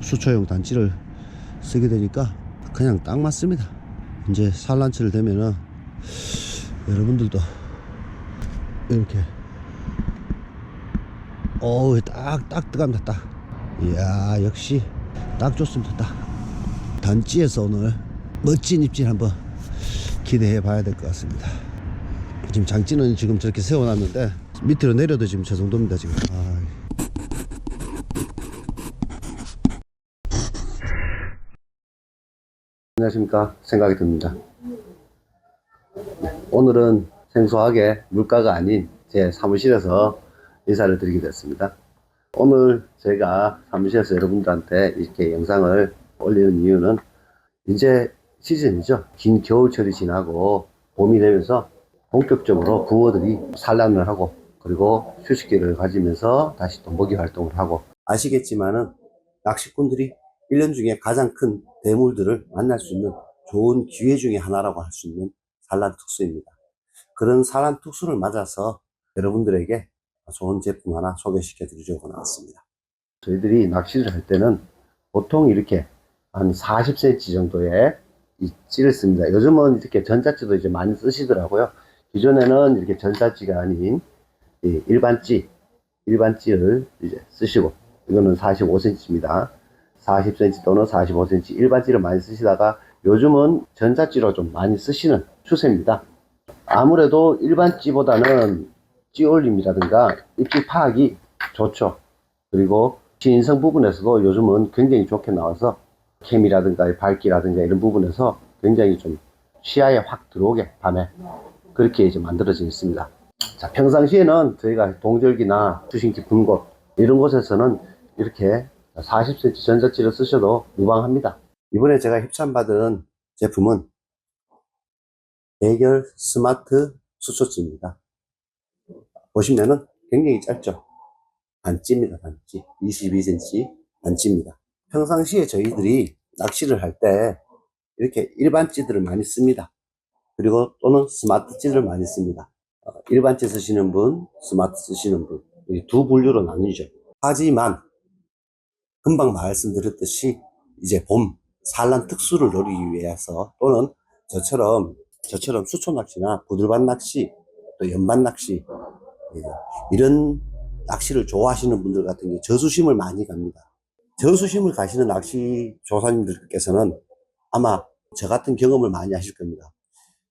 수초용 단지를 쓰게 되니까 그냥 딱 맞습니다. 이제 산란치를 되면은 여러분들도 이렇게 어우 딱딱 들어갑니다 딱 이야 역시 딱 좋습니다 딱 단지에서 오늘 멋진 입질 한번 기대해 봐야 될 것 같습니다 지금 장지는 지금 저렇게 세워놨는데 밑으로 내려도 지금 저 정도입니다 지금 아. 안녕하십니까 생각이 듭니다 오늘은 생소하게 물가가 아닌 제 사무실에서 인사를 드리게 됐습니다. 오늘 제가 사무실에서 여러분들한테 이렇게 영상을 올리는 이유는 이제 시즌이죠. 긴 겨울철이 지나고 봄이 되면서 본격적으로 붕어들이 산란을 하고 그리고 휴식기를 가지면서 다시 또 먹이 활동을 하고 아시겠지만은 낚시꾼들이 1년 중에 가장 큰 대물들을 만날 수 있는 좋은 기회 중에 하나라고 할 수 있는 산란 특수입니다. 그런 산란 특수를 맞아서 여러분들에게 좋은 제품 하나 소개시켜 드리려고 나왔습니다. 저희들이 낚시를 할 때는 보통 이렇게 한 40cm 정도의 이 찌를 씁니다. 요즘은 이렇게 전자찌도 이제 많이 쓰시더라고요. 기존에는 이렇게 전자찌가 아닌 이 일반 찌, 일반 찌를 이제 쓰시고 이거는 45cm입니다. 40cm 또는 45cm 일반 찌를 많이 쓰시다가 요즘은 전자찌로 좀 많이 쓰시는 추세입니다. 아무래도 일반 찌보다는 찌 올림이라든가 입질 파악이 좋죠. 그리고 진성 부분에서도 요즘은 굉장히 좋게 나와서 캠이라든가 밝기라든가 이런 부분에서 굉장히 좀 시야에 확 들어오게 밤에 그렇게 이제 만들어져 있습니다. 자, 평상시에는 저희가 동절기나 수심 깊은 곳 이런 곳에서는 이렇게 40cm 전자찌를 쓰셔도 무방합니다. 이번에 제가 협찬받은 제품은 대결 스마트 수초찌입니다. 보시면은 굉장히 짧죠. 반찌입니다, 반찌. 22cm 반찌입니다. 평상시에 저희들이 낚시를 할 때 이렇게 일반 찌들을 많이 씁니다. 그리고 또는 스마트 찌를 많이 씁니다. 어, 일반 찌 쓰시는 분, 스마트 쓰시는 분, 이두 분류로 나뉘죠. 하지만 금방 말씀드렸듯이 이제 봄 산란 특수를 노리기 위해서 또는 저처럼 저처럼 수초 낚시나 부들반 낚시 또 연반 낚시 예, 이런 낚시를 좋아하시는 분들 같은 경우 저수심을 많이 갑니다. 저수심을 가시는 낚시 조사님들께서는 아마 저 같은 경험을 많이 하실 겁니다.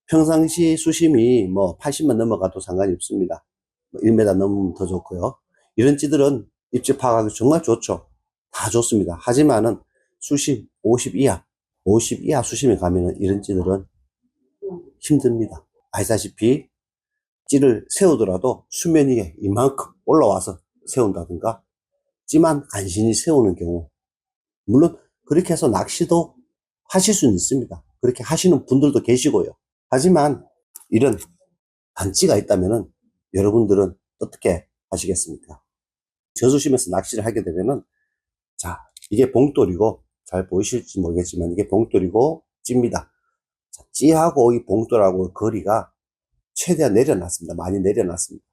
평상시 수심이 뭐 80만 넘어가도 상관이 없습니다. 뭐 1m 넘으면 더 좋고요. 이런 찌들은 입질 파악하기 정말 좋죠. 다 좋습니다. 하지만은 수심 50 이하, 50 이하 수심에 가면은 이런 찌들은 힘듭니다. 아시다시피 찌를 세우더라도 수면 위에 이만큼 올라와서 세운다든가 찌만 간신히 세우는 경우 물론 그렇게 해서 낚시도 하실 수는 있습니다. 그렇게 하시는 분들도 계시고요. 하지만 이런 단찌가 있다면은 여러분들은 어떻게 하시겠습니까? 저수심에서 낚시를 하게 되면은 자 이게 봉돌이고 잘 보이실지 모르겠지만 이게 봉돌이고 찌입니다. 자, 찌하고 이 봉돌하고 거리가 최대한 내려놨습니다. 많이 내려놨습니다.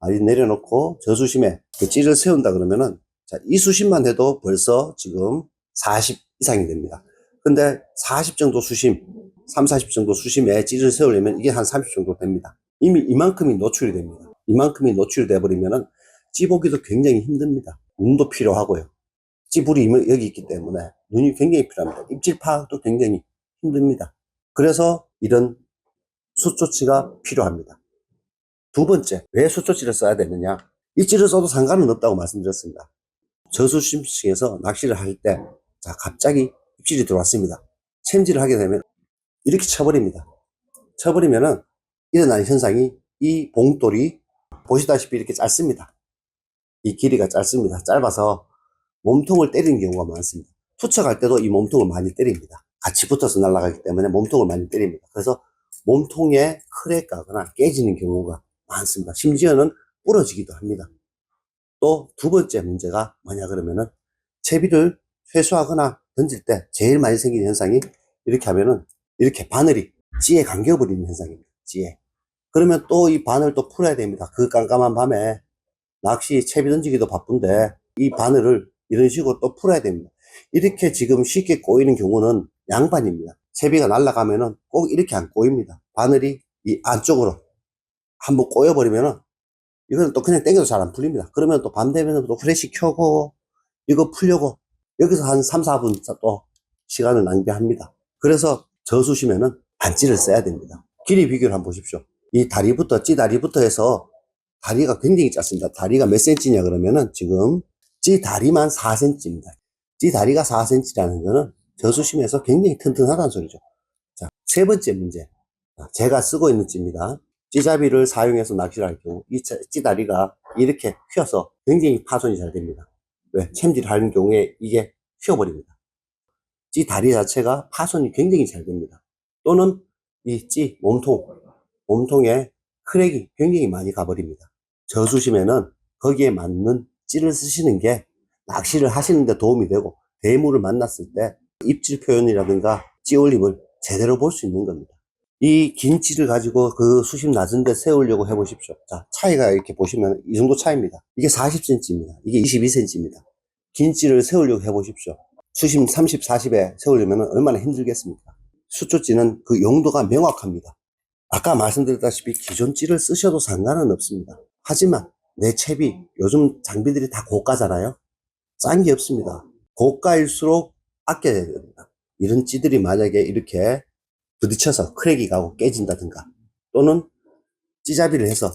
많이 내려놓고 저수심에 그 찌를 세운다 그러면은 자, 이 수심만 해도 벌써 지금 40 이상이 됩니다. 근데 40 정도 수심, 3, 40 정도 수심에 찌를 세우려면 이게 한 30 정도 됩니다. 이미 이만큼이 노출이 됩니다. 이만큼이 노출이 돼버리면은 찌보기도 굉장히 힘듭니다. 눈도 필요하고요. 이미 여기 있기 때문에 눈이 굉장히 필요합니다. 입질 파악도 굉장히 힘듭니다. 그래서 이런 수초치가 필요합니다. 두 번째, 왜 수초치를 써야 되느냐? 입질을 써도 상관은 없다고 말씀드렸습니다. 저수심층에서 낚시를 할 때, 자, 갑자기 입질이 들어왔습니다. 챔질을 하게 되면 이렇게 쳐버립니다. 쳐버리면은 일어나는 현상이 이 봉돌이 보시다시피 이렇게 짧습니다. 이 길이가 짧습니다. 짧아서 몸통을 때리는 경우가 많습니다. 투척할 때도 이 몸통을 많이 때립니다. 같이 붙어서 날아가기 때문에 몸통을 많이 때립니다. 그래서 몸통에 크랙 가거나 깨지는 경우가 많습니다. 심지어는 부러지기도 합니다. 또 두 번째 문제가 뭐냐 그러면은 채비를 회수하거나 던질 때 제일 많이 생기는 현상이 이렇게 하면은 이렇게 바늘이 찌에 감겨버리는 현상입니다. 찌에. 그러면 또 이 바늘 또 풀어야 됩니다. 그 깜깜한 밤에 낚시 채비 던지기도 바쁜데 이 바늘을 이런 식으로 또 풀어야 됩니다. 이렇게 지금 쉽게 꼬이는 경우는 양반입니다. 채비가 날아가면은 꼭 이렇게 안 꼬입니다. 바늘이 이 안쪽으로 한번 꼬여버리면은 이거는 또 그냥 땡겨도 잘 안 풀립니다. 그러면 또 밤 되면 또 프레시 켜고 이거 풀려고 여기서 한 3, 4분 또 시간을 낭비합니다. 그래서 저수시면은 반찌를 써야 됩니다. 길이 비교를 한번 보십시오. 이 다리부터, 찌다리부터 해서 다리가 굉장히 짧습니다. 다리가 몇 센치냐 그러면은 지금 찌다리만 4cm입니다. 찌다리가 4cm라는 거는 저수심에서 굉장히 튼튼하다는 소리죠. 자, 세 번째 문제. 자, 제가 쓰고 있는 찌입니다. 찌잡이를 사용해서 낚시를 할 경우 이 찌- 찌다리가 이렇게 휘어서 굉장히 파손이 잘 됩니다. 왜? 챔질을 하는 경우에 이게 휘어버립니다. 찌 다리 자체가 파손이 굉장히 잘 됩니다. 또는 이 찌 몸통, 몸통에 크랙이 굉장히 많이 가버립니다. 저수심에는 거기에 맞는 찌를 쓰시는 게 낚시를 하시는데 도움이 되고 대물을 만났을 때 입질 표현이라든가 찌 올림을 제대로 볼 수 있는 겁니다. 이 긴 찌를 가지고 그 수심 낮은 데 세우려고 해보십시오. 자, 차이가 이렇게 보시면 이 정도 차이입니다. 이게 40cm입니다. 이게 22cm입니다. 긴 찌를 세우려고 해보십시오. 수심 30, 40에 세우려면 얼마나 힘들겠습니까? 수초찌는 그 용도가 명확합니다. 아까 말씀드렸다시피 기존 찌를 쓰셔도 상관은 없습니다. 하지만 내 채비, 요즘 장비들이 다 고가잖아요? 싼 게 없습니다. 고가일수록 아껴야 됩니다. 이런 찌들이 만약에 이렇게 부딪혀서 크랙이 가고 깨진다든가 또는 찌잡이를 해서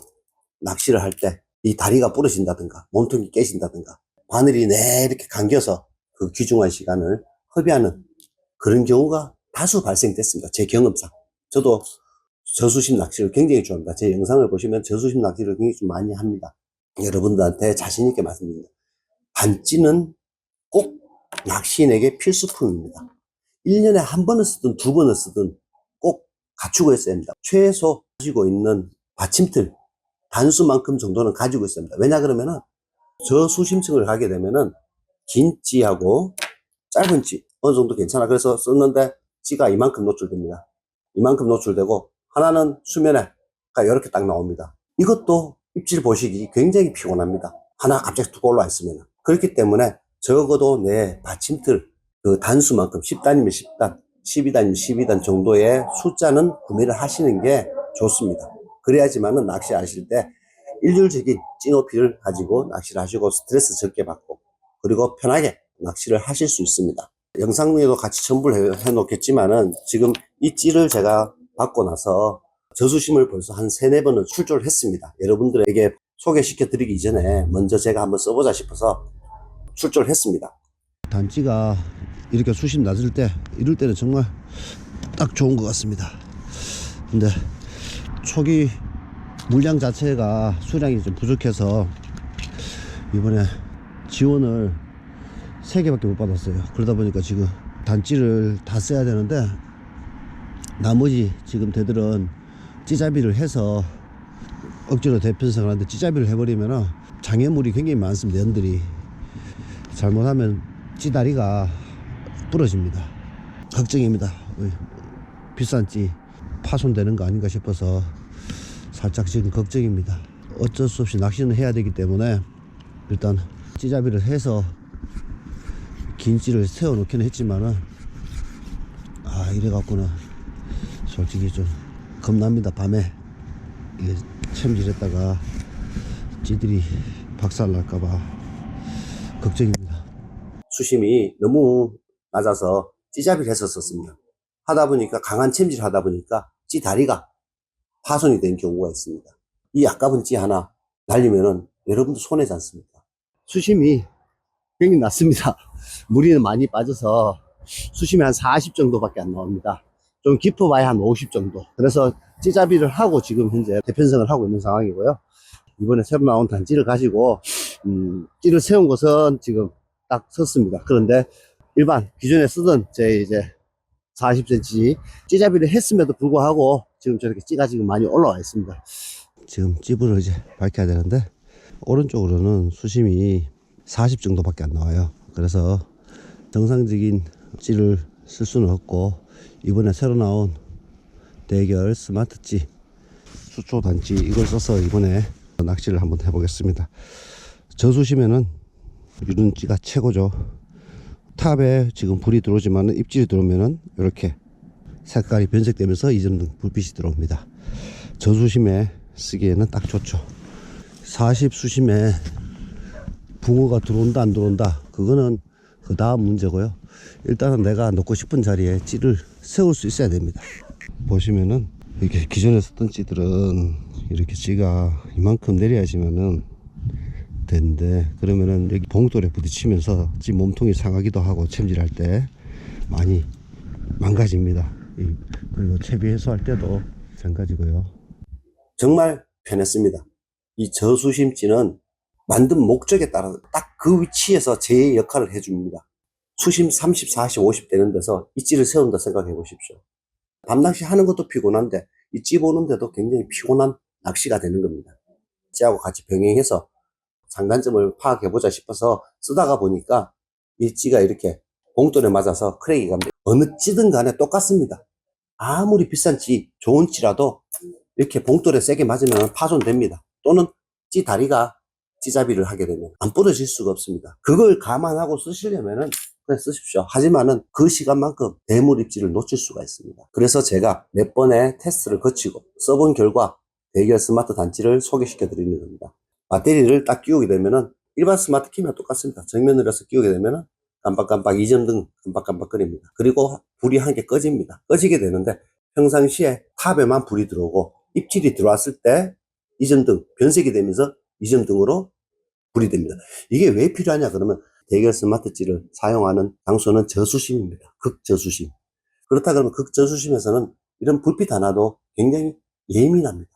낚시를 할 때 이 다리가 부러진다든가 몸통이 깨진다든가 바늘이 내 이렇게 감겨서 그 귀중한 시간을 허비하는 그런 경우가 다수 발생됐습니다. 제 경험상. 저도 저수심 낚시를 굉장히 좋아합니다. 제 영상을 보시면 저수심 낚시를 굉장히 좀 많이 합니다. 여러분들한테 자신있게 말씀드립니다. 반찌는 꼭 낚시인에게 필수품입니다. 1년에 한 번을 쓰든 두 번을 쓰든 꼭 갖추고 있어야 합니다. 최소 가지고 있는 받침틀 단수만큼 정도는 가지고 있어야 합니다. 왜냐 그러면은 저 수심층을 가게 되면은 긴 찌하고 짧은 찌 어느 정도 괜찮아. 그래서 썼는데 찌가 이만큼 노출됩니다. 이만큼 노출되고 하나는 수면에 이렇게 딱 나옵니다. 이것도 입질 보시기 굉장히 피곤합니다. 하나 갑자기 툭 올라와 있으면 그렇기 때문에 적어도 내 받침틀 그 단수만큼 10단이면 10단, 12단이면 12단 정도의 숫자는 구매를 하시는 게 좋습니다. 그래야지만은 낚시하실 때 일률적인 찌높이를 가지고 낚시를 하시고 스트레스 적게 받고 그리고 편하게 낚시를 하실 수 있습니다. 영상에도 같이 첨부를 해, 놓겠지만은 지금 이 찌를 제가 받고 나서 저수심을 벌써 한 세네 번은 출조를 했습니다. 여러분들에게 소개시켜 드리기 이전에 먼저 제가 한번 써보자 싶어서 출조를 했습니다. 단지가 이렇게 수심 낮을 때 이럴 때는 정말 딱 좋은 것 같습니다. 근데 초기 물량 자체가 수량이 좀 부족해서 이번에 지원을 3개밖에 못 받았어요. 그러다 보니까 지금 단지를 다 써야 되는데 나머지 지금 대들은 찌잡이를 해서 억지로 대편성을 하는데 찌잡이를 해버리면 장애물이 굉장히 많습니다. 연들이 잘못하면 찌다리가 부러집니다. 걱정입니다. 비싼 찌 파손되는 거 아닌가 싶어서 살짝 지금 걱정입니다. 어쩔 수 없이 낚시는 해야 되기 때문에 일단 찌잡이를 해서 긴 찌를 세워 놓기는 했지만은 아 이래 갖고는 솔직히 좀 겁납니다. 밤에 이게 챔질했다가 찌들이 박살 날까봐 걱정입니다. 수심이 너무 낮아서 찌잡이를 했었습니다. 하다 보니까 강한 챔질 하다 보니까 찌 다리가 파손이 된 경우가 있습니다. 이 아까운 찌 하나 날리면은 여러분도 손해지 않습니까? 수심이 굉장히 낮습니다. 물이 많이 빠져서 수심이 한 40 정도밖에 안 나옵니다. 좀 깊어봐야 한 50 정도. 그래서 찌잡이를 하고 지금 현재 대편성을 하고 있는 상황이고요. 이번에 새로 나온 단지를 가지고 음, 찌를 세운 것은 지금 딱 섰습니다. 그런데 일반 기존에 쓰던 제 이제 40cm 찌잡이를 했음에도 불구하고 지금 저렇게 찌가 지금 많이 올라와 있습니다. 지금 찌부를 이제 밝혀야 되는데 오른쪽으로는 수심이 40 정도밖에 안 나와요. 그래서 정상적인 찌를 쓸 수는 없고 이번에 새로 나온 대결 스마트 찌 수초 단지 이걸 써서 이번에 낚시를 한번 해보겠습니다. 저수심에는 이런 찌가 최고죠. 탑에 지금 불이 들어오지만 입질이 들어오면은 이렇게 색깔이 변색되면서 이점등 불빛이 들어옵니다. 저수심에 쓰기에는 딱 좋죠. 40 수심에 붕어가 들어온다 안 들어온다 그거는 그 다음 문제고요. 일단은 내가 놓고 싶은 자리에 찌를 세울 수 있어야 됩니다. 보시면은 이렇게 기존에 썼던 찌들은 이렇게 찌가 이만큼 내려야지만은 되는데 그러면은 여기 봉돌에 부딪히면서 찌 몸통이 상하기도 하고 챔질할 때 많이 망가집니다. 이- 그리고 채비 해소할 때도 마찬가지고요. 정말 편했습니다. 이 저수심찌는 만든 목적에 따라 딱그 위치에서 제 역할을 해줍니다. 수심 30, 40, 50 되는 데서 이 찌를 세운다 생각해 보십시오. 밤낚시 하는 것도 피곤한데 이찌 보는데도 굉장히 피곤한 낚시가 되는 겁니다. 찌하고 같이 병행해서 장단점을 파악해보자 싶어서 쓰다가 보니까 이 찌가 이렇게 봉돌에 맞아서 크랙이 갑니다. 어느 찌든 간에 똑같습니다. 아무리 비싼 찌, 좋은 찌라도 이렇게 봉돌에 세게 맞으면 파손됩니다. 또는 찌 다리가 찌잡이를 하게 되면 안 부러질 수가 없습니다. 그걸 감안하고 쓰시려면은 그냥 쓰십시오. 하지만은 그 시간만큼 대물 입질을 놓칠 수가 있습니다. 그래서 제가 몇 번의 테스트를 거치고 써본 결과 대결 스마트 단지를 소개시켜 드리는 겁니다. 배터리를 딱 끼우게 되면은 일반 스마트 키면 똑같습니다. 정면으로 해서 끼우게 되면은 깜빡깜빡 이점등 깜빡깜빡거립니다. 그리고 불이 한 개 꺼집니다. 꺼지게 되는데 평상시에 탑에만 불이 들어오고 입질이 들어왔을 때 이점등 변색이 되면서 이점 등으로 불이 됩니다. 이게 왜 필요하냐 그러면 대결 스마트찌를 사용하는 장소는 저수심입니다. 극저수심. 그렇다 그러면 극저수심에서는 이런 불빛 하나도 굉장히 예민합니다.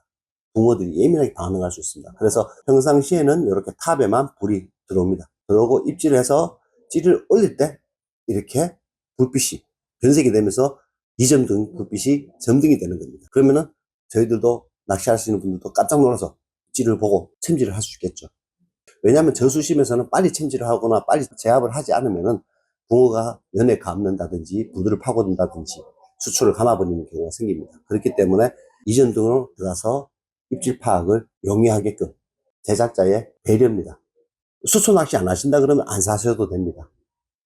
붕어들이 예민하게 반응할 수 있습니다. 그래서 평상시에는 이렇게 탑에만 불이 들어옵니다. 들어오고 입질해서 찌를 올릴 때 이렇게 불빛이 변색이 되면서 이점등 불빛이 점등이 되는 겁니다. 그러면은 저희들도 낚시할 수 있는 분들도 깜짝 놀라서 찌를 보고 챔질을 할 수 있겠죠. 왜냐하면 저수심에서는 빨리 챔질을 하거나 빨리 제압을 하지 않으면은 붕어가 연에 감는다든지 부두를 파고든다든지 수초를 감아버리는 경우가 생깁니다. 그렇기 때문에 이전 등으로 들어가서 입질 파악을 용이하게끔 제작자의 배려입니다. 수초 낚시 안 하신다 그러면 안 사셔도 됩니다.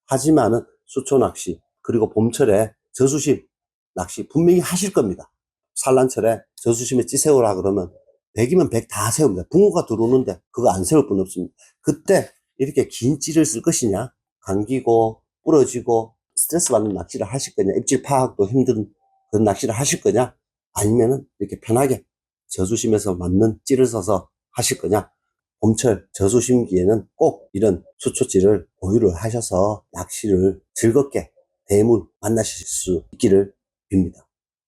하지만은 수초 낚시 그리고 봄철에 저수심 낚시 분명히 하실 겁니다. 산란철에 저수심에 찌 세우라 그러면 100이면 100 다 세웁니다. 붕어가 들어오는데 그거 안 세울 분 없습니다. 그때 이렇게 긴 찌를 쓸 것이냐 감기고 부러지고 스트레스 받는 낚시를 하실 거냐 입질 파악도 힘든 그런 낚시를 하실 거냐 아니면은 이렇게 편하게 저수심에서 맞는 찌를 써서 하실 거냐 봄철 저수심기에는 꼭 이런 수초찌를 보유를 하셔서 낚시를 즐겁게 대물 만나실 수 있기를 빕니다.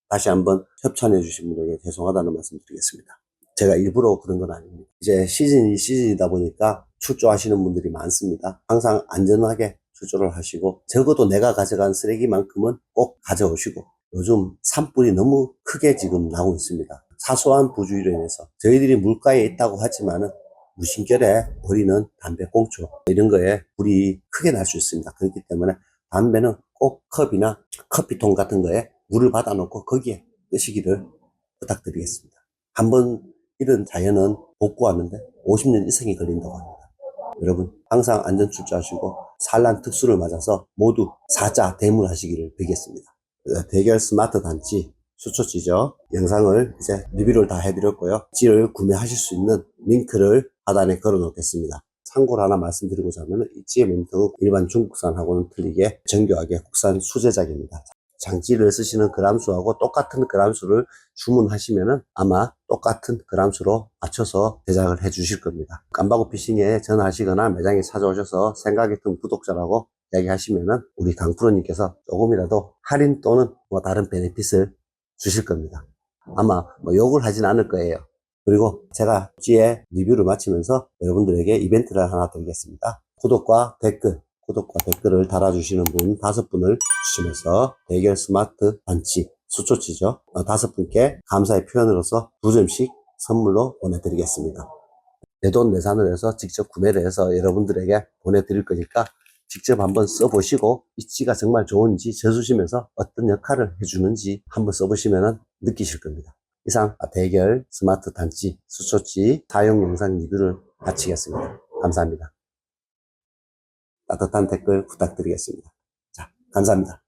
다시 한번 협찬해 주신 분에게 죄송하다는 말씀 드리겠습니다. 제가 일부러 그런 건 아닙니다. 이제 시즌이 시즌이다 보니까 출조하시는 분들이 많습니다. 항상 안전하게 출조를 하시고 적어도 내가 가져간 쓰레기만큼은 꼭 가져오시고 요즘 산불이 너무 크게 지금 나고 있습니다. 사소한 부주의로 인해서 저희들이 물가에 있다고 하지만은 무심결에 버리는 담배 꽁초 이런 거에 불이 크게 날 수 있습니다. 그렇기 때문에 담배는 꼭 컵이나 커피통 같은 거에 물을 받아놓고 거기에 끄시기를 부탁드리겠습니다. 한번 이런 자연은 복구하는데 50년 이상이 걸린다고 합니다. 여러분 항상 안전 출조하시고 산란 특수를 맞아서 모두 사자 대물하시기를 빌겠습니다. 대결 스마트 단지 수초찌죠. 영상을 이제 리뷰를 다 해드렸고요. 찌를 구매하실 수 있는 링크를 하단에 걸어 놓겠습니다. 참고로 하나 말씀드리고자 하면 이 찌의 몸통은 일반 중국산하고는 틀리게 정교하게 국산 수제작입니다. 장찌를 쓰시는 그람수하고 똑같은 그람수를 주문하시면은 아마 똑같은 그람수로 맞춰서 제작을 해 주실 겁니다. 깜바고 피싱에 전화하시거나 매장에 찾아오셔서 생각이 든 구독자라고 이야기하시면은 우리 강프로님께서 조금이라도 할인 또는 뭐 다른 베네핏을 주실 겁니다. 아마 뭐 욕을 하진 않을 거예요. 그리고 제가 찌의 리뷰를 마치면서 여러분들에게 이벤트를 하나 드리겠습니다. 구독과 댓글, 구독과 댓글을 달아주시는 분 다섯 분을 주시면서 대결 스마트 반치 수초치죠. 어, 다섯 분께 감사의 표현으로서 두 점씩 선물로 보내드리겠습니다. 내 돈 내산을 해서 직접 구매를 해서 여러분들에게 보내드릴 거니까 직접 한번 써보시고 이 찌가 정말 좋은지 저수심에서 어떤 역할을 해주는지 한번 써보시면 느끼실 겁니다. 이상 대결 스마트 단지 수초치 사용 영상 리뷰를 마치겠습니다. 감사합니다. 따뜻한 댓글 부탁드리겠습니다. 자, 감사합니다.